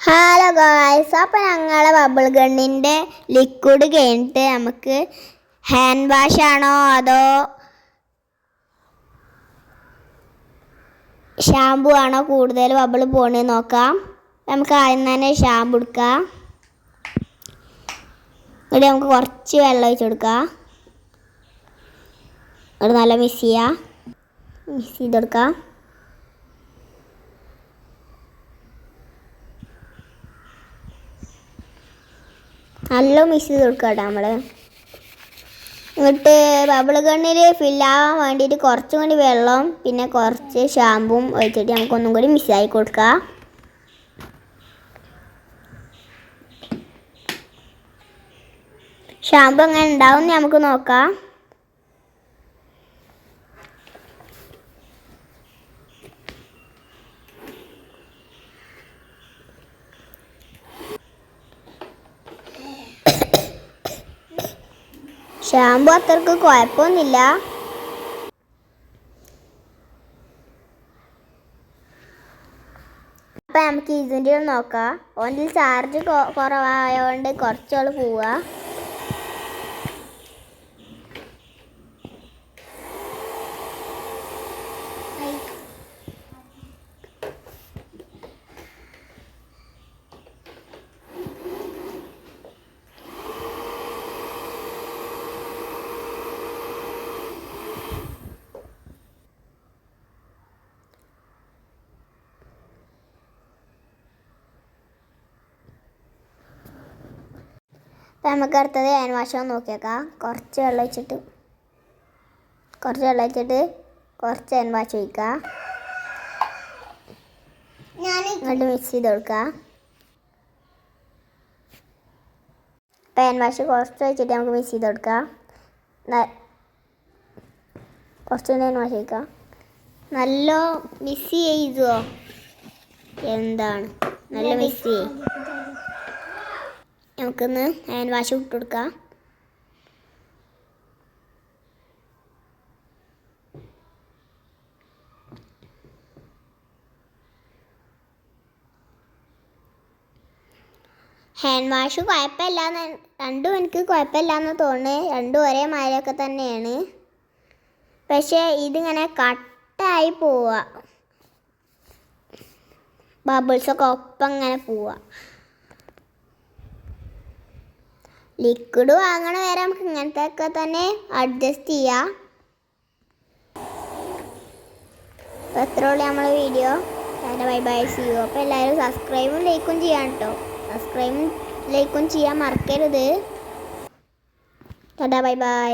Hello ഗോയ്സ് അപ്പോൾ ഞങ്ങളെ bubble ഗണ്ണിന്റെ liquid കഴിഞ്ഞിട്ട് നമുക്ക് ഹാൻഡ് വാഷ് ആണോ അതോ ഷാമ്പു ആണോ കൂടുതൽ ബബിൾ പോണേ നോക്കാം. നമുക്ക് ആദ്യം തന്നെ ഷാമ്പു എടുക്കാം. ഇവിടെ നമുക്ക് കുറച്ച് വെള്ളം ഒഴിച്ച് കൊടുക്കാം. ഇവിടെ നല്ല മിക്സ് ചെയ്യാം. മിക്സ് ചെയ്തെടുക്കാം നല്ല മിക്സ് ചെയ്ത് കൊടുക്കുക കേട്ടോ നമ്മൾ എന്നിട്ട് ബബിൾ ഗണ്ണിൽ ഫില്ലാവാൻ വേണ്ടിയിട്ട് കുറച്ചും കൂടി വെള്ളം പിന്നെ കുറച്ച് ഷാമ്പും ഒഴിച്ചിട്ട് നമുക്കൊന്നും കൂടി മിക്സ് ആയി കൊടുക്കുക ഷാമ്പു എങ്ങനെ ഉണ്ടാവും നമുക്ക് നോക്കാം. ഷാമ്പു അത്രയ്ക്ക് കുഴപ്പമൊന്നുമില്ല. അപ്പം നമുക്ക് ഇതിന്റെ നോക്കാം. ഓന്റെ ചാർജ് കുറവായതുകൊണ്ട് കുറച്ചോൾ പോവുക അപ്പം നമുക്ക് അടുത്തത് ഹാൻഡ് വാഷ് ഒന്ന് നോക്കിയേക്കാം. കുറച്ച് വെള്ളം വെച്ചിട്ട് കുറച്ച് വെള്ളം വെച്ചിട്ട് കുറച്ച് ഹാൻഡ് വാഷ് ഒഴിക്കുക. എന്നിട്ട് മിക്സ് ചെയ്ത് കൊടുക്കുക. അപ്പം ഹാൻഡ് വാഷ് കുറച്ച് വെച്ചിട്ട് നമുക്ക് മിക്സ് ചെയ്ത് കൊടുക്കാം ന- കുറച്ച് ഹാൻഡ് വാഷ് ഒഴിക്കുക. നല്ല മിക്സ് ചെയ്തോ എന്താണ്? നല്ല മിക്സ് ചെയ്യും? നമുക്കൊന്ന് ഹാൻഡ് വാഷ് ഇട്ട് കൊടുക്കാം. ഹാൻഡ് വാഷ് കുഴപ്പമില്ലാന്ന് രണ്ടും എനിക്ക് കുഴപ്പമില്ലാന്ന് തോന്നുന്നു. രണ്ടും ഒരേ മാതിരിയൊക്കെ തന്നെയാണ്. പക്ഷേ ഇതിങ്ങനെ കട്ടായി പോവുക. ബബിൾസൊക്കെ ഒപ്പം ഇങ്ങനെ പോവുക. ലിക്വിഡ് വാങ്ങണ വരെ നമുക്ക് ഇങ്ങനത്തെ ഒക്കെ തന്നെ അഡ്ജസ്റ്റ് ചെയ്യാം. അപ്പോൾ എത്ര ഉള്ളു നമ്മളെ വീഡിയോ അതിന്റെ ബൈ ബൈ യു. അപ്പോൾ എല്ലാവരും സബ്സ്ക്രൈബും ലൈക്കും ചെയ്യാം കേട്ടോ സബ്സ്ക്രൈബും ലൈക്കും ചെയ്യാൻ മറക്കരുത്. ടാ ബൈ ബൈ